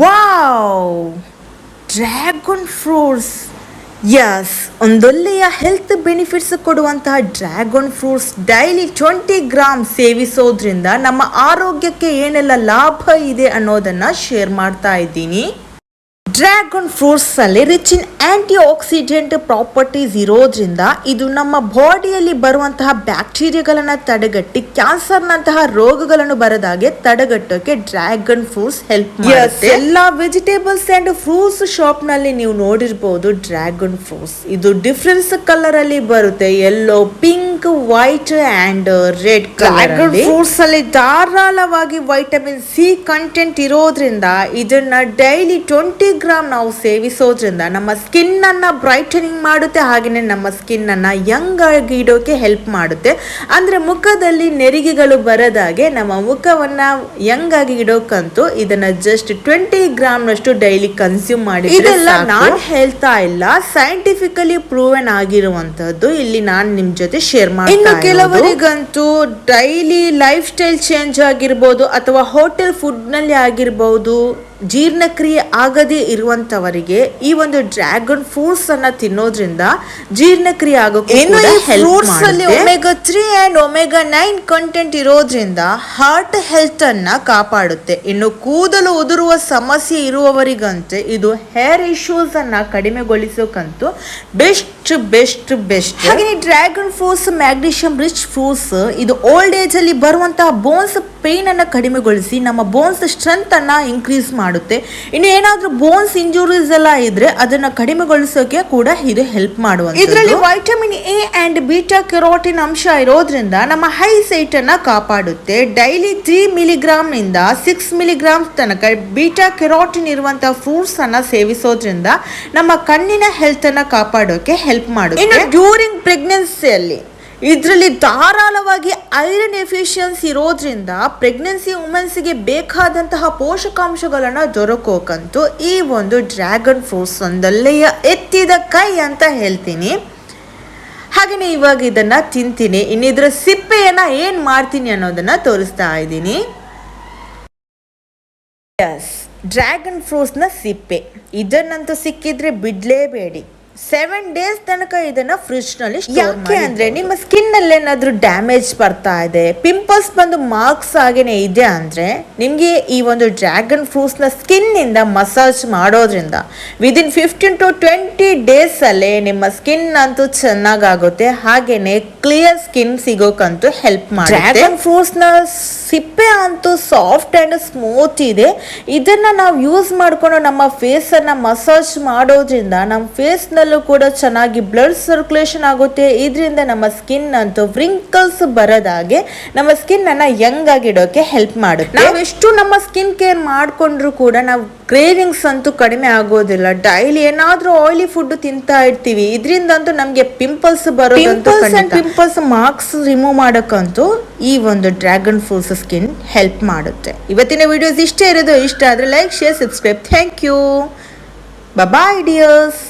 Wow! Dragon fruits. Yes ಒಂದೊಳ್ಳೆಯ health benefits ಕೊಡುವಂತಹ dragon fruits daily twenty gram ಸೇವಿಸೋದ್ರಿಂದ ನಮ್ಮ ಆರೋಗ್ಯಕ್ಕೆ ಏನೆಲ್ಲ ಲಾಭ ಇದೆ ಅನ್ನೋದನ್ನು ಶೇರ್ ಮಾಡ್ತಾ ಇದ್ದೀನಿ. ಡ್ರ್ಯಾಗನ್ ಫ್ರೂಟ್ಸ್ ಅಲ್ಲಿ rich in antioxidant properties ಇರೋದ್ರಿಂದ ಇದು ನಮ್ಮ ಬಾಡಿಯಲ್ಲಿ ಬರುವಂತಹ ಬ್ಯಾಕ್ಟೀರಿಯಾಗಳನ್ನ ತಡೆಗಟ್ಟಿ ಕ್ಯಾನ್ಸರ್ನಂತಹ ರೋಗಗಳನ್ನು ಬರದಾಗೆ ತಡೆಗಟ್ಟೋಕೆ ಡ್ರ್ಯಾಗನ್ ಫ್ರೂಟ್ಸ್ ಹೆಲ್ಪ್ ಮಾಡುತ್ತೆ. ಎಲ್ಲ ವೆಜಿಟೇಬಲ್ಸ್ ಅಂಡ್ ಫ್ರೂಟ್ಸ್ ಶಾಪ್ನಲ್ಲಿ ನೀವು ನೋಡಿರಬಹುದು ಡ್ರ್ಯಾಗನ್ ಫ್ರೂಟ್ಸ್. ಇದು ಡಿಫ್ರೆನ್ಸ್ ಕಲರ್ ಅಲ್ಲಿ ಬರುತ್ತೆ. Yellow pink white and red dragon fruits ಅಲ್ಲಿ ಧಾರಾಳವಾಗಿ ವೈಟಮಿನ್ ಸಿ ಕಂಟೆಂಟ್ ಇರೋದ್ರಿಂದ ಇದನ್ನ ಡೈಲಿ ಟ್ವೆಂಟಿ ಗ್ರಾಮ್ ನಾವು ಸೇವಿಸೋದ್ರಿಂದ ನಮ್ಮ ಸ್ಕಿನ್ ಅನ್ನ ಬ್ರೈಟನಿಂಗ್ ಮಾಡುತ್ತೆ ಹಾಗೆಯೇ ನಮ್ಮ ಸ್ಕಿನ್ ಅನ್ನ ಯಂಗ್ ಆಗಿ ಇಡೋಕೆ ಹೆಲ್ಪ್ ಮಾಡುತ್ತೆ. ಅಂದ್ರೆ ಮುಖದಲ್ಲಿ ನೆರಿಗೆಗಳು ಬರದಾಗೆ ನಮ್ಮ ಮುಖವನ್ನ ಯಂಗ್ ಆಗಿ ಇಡೋಕಂತೂ ಇದನ್ನ ಜಸ್ಟ್ ಟ್ವೆಂಟಿ ಗ್ರಾಮ್ನಷ್ಟು ಡೈಲಿ ಕನ್ಸ್ಯೂಮ್ ಮಾಡಿ ಇದೆಲ್ಲ ನಾನು ಹೇಳ್ತಾ ಇಲ್ಲ ಸೈಂಟಿಫಿಕಲಿ ಪ್ರೂವನ್ ಆಗಿರುವಂತಹದ್ದು ಇಲ್ಲಿ ನಾನು ನಿಮ್ಮ ಜೊತೆ ಶೇರ್ ಮಾಡಿ ಇನ್ನು ಕೆಲವರಿಗಂತೂ ಡೈಲಿ ಲೈಫ್ ಸ್ಟೈಲ್ ಚೇಂಜ್ ಆಗಿರ್ಬೋದು ಅಥವಾ ಹೋಟೆಲ್ ಫುಡ್ನಲ್ಲಿ ಆಗಿರ್ಬೋದು ಜೀರ್ಣಕ್ರಿಯೆ ಆಗದೇ ಇರುವಂತವರಿಗೆ ಈ ಒಂದು ಡ್ರ್ಯಾಗನ್ ಫ್ರೂಟ್ಸ್ ಅನ್ನ ತಿನ್ನೋದ್ರಿಂದ ಜೀರ್ಣಕ್ರಿಯೆ ಆಗೋಕೆ ಫ್ರೂಟ್ಸ್ ಅಲ್ಲಿ omega three and omega nine content ಇರೋದ್ರಿಂದ ಹಾರ್ಟ್ ಹೆಲ್ತ್ ಅನ್ನ ಕಾಪಾಡುತ್ತೆ. ಇನ್ನು ಕೂದಲು ಉದುರುವ ಸಮಸ್ಯೆ ಇರುವವರಿಗಂತೆ ಇದು ಹೇರ್ ಇಶ್ಯೂಸ್ ಅನ್ನ ಕಡಿಮೆಗೊಳಿಸೋಕಂತೂ ಬೆಸ್ಟ್ ಬೆಸ್ಟ್ ಬೆಸ್ಟ್ ಹಾಗೆ dragon fruits magnesium rich fruits ಇದು ಓಲ್ಡ್ ಏಜ್ ಅಲ್ಲಿ ಬರುವಂತಹ ಬೋನ್ಸ್ ಪೇನ್ ಅನ್ನ ಕಡಿಮೆಗೊಳಿಸಿ ನಮ್ಮ ಬೋನ್ಸ್ ಸ್ಟ್ರೆಂತ್ ಅನ್ನ ಇನ್ಕ್ರೀಸ್ ಮಾಡುತ್ತೆ. ಇನ್ನು ಏನಾದ್ರೂ ಬೋನ್ಸ್ ಇಂಜುರೀಸ್ ಎಲ್ಲ ಇದ್ರೆ ಅದನ್ನ ಕಡಿಮೆಗೊಳಿಸೋಕೆ ಕೂಡ ಇದು ಹೆಲ್ಪ್ ಮಾಡುವ ಇದರಲ್ಲಿ vitamin A and beta carotene ಅಂಶ ಇರೋದ್ರಿಂದ ನಮ್ಮ ಹೈ ಸೈಟ್ ಅನ್ನ ಕಾಪಾಡುತ್ತೆ. ಡೈಲಿ ತ್ರೀ ಮಿಲಿಗ್ರಾಮ್ನಿಂದ ಸಿಕ್ಸ್ ಮಿಲಿಗ್ರಾಮ್ ತನಕ ಬೀಟಾ ಕೆರೋಟಿನ್ ಇರುವಂತಹ ಫ್ರೂಟ್ಸ್ ಅನ್ನ ಸೇವಿಸೋದ್ರಿಂದ ನಮ್ಮ ಕಣ್ಣಿನ ಹೆಲ್ತ್ ಅನ್ನ ಕಾಪಾಡೋಕೆ ಹೆಲ್ಪ್ ಮಾಡುತ್ತೆ. ಇನ್ನು ಡ್ಯೂರಿಂಗ್ ಪ್ರೆಗ್ನೆನ್ಸಿಯಲ್ಲಿ ಇದರಲ್ಲಿ ಧಾರಾಳವಾಗಿ ಐರನ್ ಎಫಿಷಿಯನ್ಸಿ ಇರೋದ್ರಿಂದ ಪ್ರೆಗ್ನೆನ್ಸಿ ವುಮೆನ್ಸ್ಗೆ ಬೇಕಾದಂತಹ ಪೋಷಕಾಂಶಗಳನ್ನು ದೊರಕೋಕಂತೂ ಈ ಒಂದು ಡ್ರ್ಯಾಗನ್ ಫ್ರೂಟ್ಸ್ ಒಂದಲ್ಲೆಯ ಎತ್ತಿದ ಕೈ ಅಂತ ಹೇಳ್ತೀನಿ. ಹಾಗೆಯೇ ಇವಾಗ ಇದನ್ನು ತಿಂತೀನಿ. ಇನ್ನಿದ್ರ ಸಿಪ್ಪೆಯನ್ನು ಏನು ಮಾಡ್ತೀನಿ ಅನ್ನೋದನ್ನು ತೋರಿಸ್ತಾ ಇದ್ದೀನಿ. ಎಸ್ ಡ್ರ್ಯಾಗನ್ ಫ್ರೂಟ್ಸ್ನ ಸಿಪ್ಪೆ. ಇದನ್ನಂತೂ ಸಿಕ್ಕಿದ್ರೆ ಬಿಡ್ಲೇಬೇಡಿ. ಸೆವೆನ್ ಡೇಸ್ ತನಕ ಇದನ್ನ ಫ್ರಿಜ್ನಲ್ಲಿ ಯಾಕೆ ಅಂದ್ರೆ ನಿಮ್ಮ ಸ್ಕಿನ್ನಲ್ಲಿ ಏನಾದ್ರೂ ಡ್ಯಾಮೇಜ್ ಬರ್ತಾ ಇದೆ ಪಿಂಪಲ್ಸ್ ಬಂದು ಮಾರ್ಕ್ಸ್ ಆಗೇನೆ ಇದೆ ಅಂದ್ರೆ ನಿಮ್ಗೆ ಈ ಒಂದು ಡ್ರ್ಯಾಗನ್ ಫ್ರೂಟ್ಸ್ನ ಸ್ಕಿನ್ ಇಂದ ಮಸಾಜ್ ಮಾಡೋದ್ರಿಂದ within fifteen to twenty days ಅಲ್ಲೇ ನಿಮ್ಮ ಸ್ಕಿನ್ ಅಂತೂ ಚೆನ್ನಾಗಾಗುತ್ತೆ ಹಾಗೇನೆ ಕ್ಲಿಯರ್ ಸ್ಕಿನ್ ಸಿಗೋಕಂತೂ ಹೆಲ್ಪ್ ಮಾಡುತ್ತೆ. ಡ್ರ್ಯಾಗನ್ ಫ್ರೂಟ್ಸ್ನ ಸಿಪ್ಪೆ ಅಂತೂ ಸಾಫ್ಟ್ ಅಂಡ್ ಸ್ಮೂತ್ ಇದೆ. ಇದನ್ನ ನಾವು ಯೂಸ್ ಮಾಡ್ಕೊಂಡು ನಮ್ಮ ಫೇಸ್ ಅನ್ನ ಮಸಾಜ್ ಮಾಡೋದ್ರಿಂದ ನಮ್ಮ ಫೇಸ್ ನಲ್ಲೂ ಕೂಡ ಚೆನ್ನಾಗಿ ಬ್ಲಡ್ ಸರ್ಕ್ಯುಲೇಷನ್ ಆಗುತ್ತೆ. ಇದರಿಂದ ನಮ್ಮ ಸ್ಕಿನ್ ಅಂತೂ ವ್ರಿಂಕಲ್ಸ್ ಬರೋದಾಗೆ ನಮ್ಮ ಸ್ಕಿನ್ ಅನ್ನ ಯಂಗ್ ಆಗಿಡೋಕೆ ಹೆಲ್ಪ್ ಮಾಡುತ್ತೆ. ನಾವು ಎಷ್ಟು ನಮ್ಮ ಸ್ಕಿನ್ ಕೇರ್ ಮಾಡಿಕೊಂಡ್ರು ಕೂಡ ನಾವು ಕ್ರೇವಿಂಗ್ಸ್ ಅಂತೂ ಕಡಿಮೆ ಆಗೋದಿಲ್ಲ. ಡೈಲಿ ಏನಾದ್ರೂ ಆಯಿಲಿ ಫುಡ್ ತಿಂತಾ ಇರ್ತೀವಿ. ಇದರಿಂದಂತೂ ನಮಗೆ ಪಿಂಪಲ್ಸ್ ಬರೋದಂತೂ ಪಿಂಪಲ್ಸ್ ಮಾರ್ಕ್ಸ್ ರಿಮೂವ್ ಮಾಡೋಕ್ಕಂತೂ ಈ ಒಂದು ಡ್ರ್ಯಾಗನ್ ಫ್ರೂಟ್ಸ್ ಸ್ಕಿನ್ ಹೆಲ್ಪ್ ಮಾಡುತ್ತೆ. ಇವತ್ತಿನ ವಿಡಿಯೋಸ್ ಇಷ್ಟೇ ಇರೋದು. ಇಷ್ಟ ಆದರೆ like share subscribe thank you bye dears